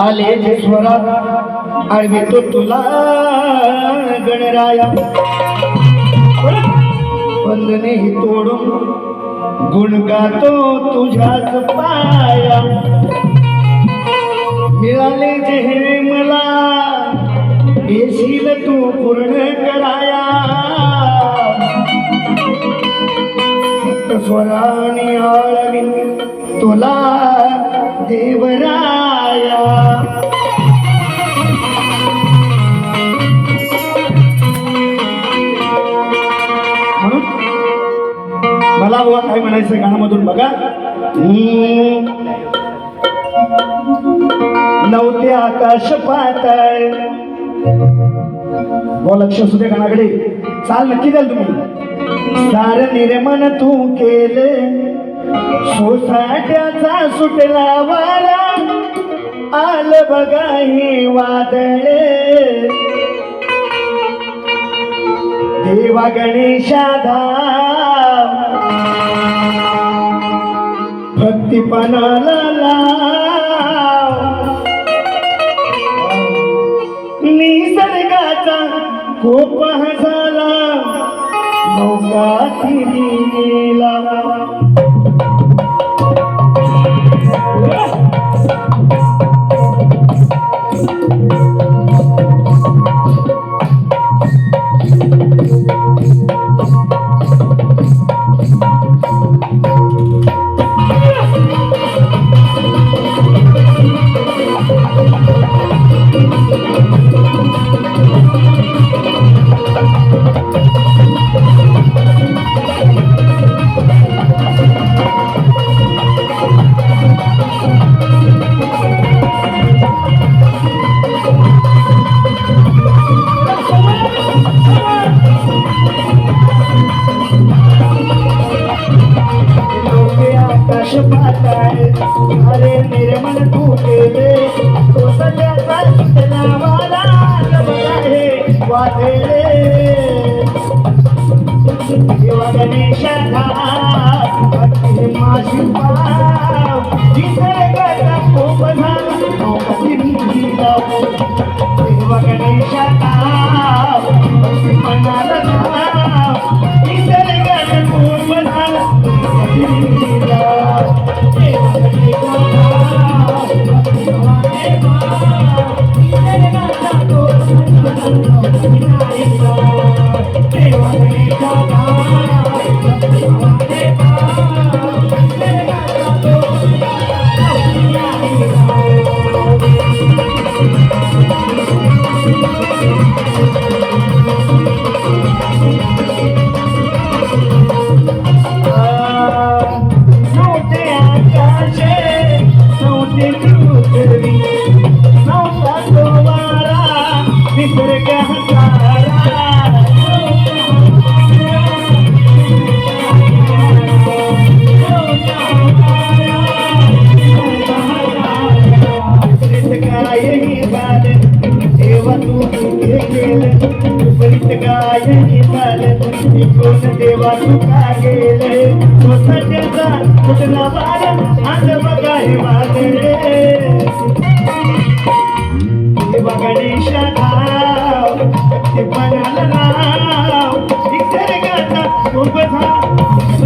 आले जे स्वरात तुला गणराया वंदने ही तोडून गुण गातो तुझ्याच पाया. मिळाले जे हे मला येशील तू पूर्ण कराया. स्वराणी आळवी तुला देवरा. बाबा काय म्हणायचं गाण्यामधून बघा. नव्हते आकाश पाहताय. बुवा लक्ष असू दे गाण्याकडे. चाल नक्की द्याल तुम्ही. सार निर्माण तू केले. सोसाट्याचा सुटला वारा. आल बघा हे वादळे. देवा गणेशाधा. भक्तिपणाला लाव. निसर्गाचा कोप झाला. नौका तिरीला आकाश पाताळ अरे निर्मळ तू केले तो सगळ्याचा सुटला वाला आहे वादळे देवा गणेशाला माझी पाय गायनी झालं देवा तू हे केलं. उपरीत गायनी झालं कोण देवा तू का गेलं. स्वतःचा कुठला आज देवा गणेशा ते बनाला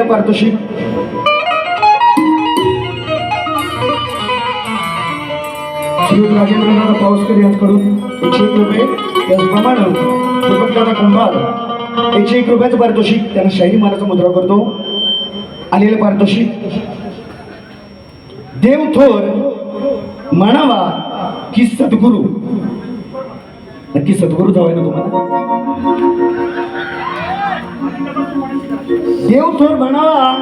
पहिलं पारितोषिक? श्री राजेंद्रनाथ पावसकर यांच्याकडून एकशे एक रुपये. त्याचप्रमाणे दुपटकाचा कुंभार. एकशे एक रुपयाचं पारितोषिक. त्यांना शाही मानाचा मुद्रा करतो. आलेलं पारितोषिक. देव थोर म्हणावा की सद्गुरू. नक्की सद्गुरू जावं ना तुम्हाला? देव थोर म्हणावा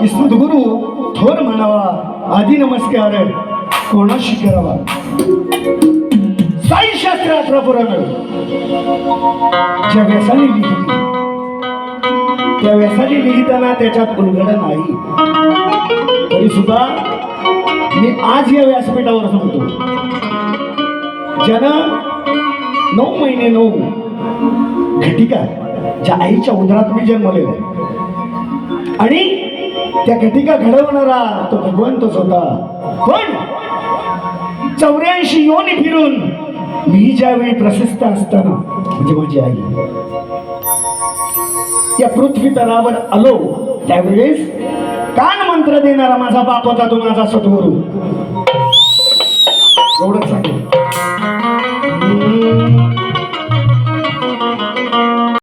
की सद्गुरू थोर म्हणावा आधी नमस्कार कोणाशी करावा? साई शास्त्र पुराण. ज्या व्यासाने लिहिली. त्या व्यासाने लिहिताना त्याच्यात उलगड नाही. तरी सुद्धा मी आज या व्यासपीठावर सांगतो. ज्यानं नऊ महिने नऊ घटिका ज्या आईच्या उदरात मी जन्मलेलो आहे. आणि त्या घटिका घडवणारा तो भगवंतच होता. पण चौऱ्याऐंशी योनी फिरून मी ज्यावेळी प्रशस्त असताना म्हणजे माझी आई या पृथ्वी तलावर आलो त्यावेळेस कान मंत्र देणारा माझा बाप होता तो माझा सद्गुरू. एवढंच सांगेल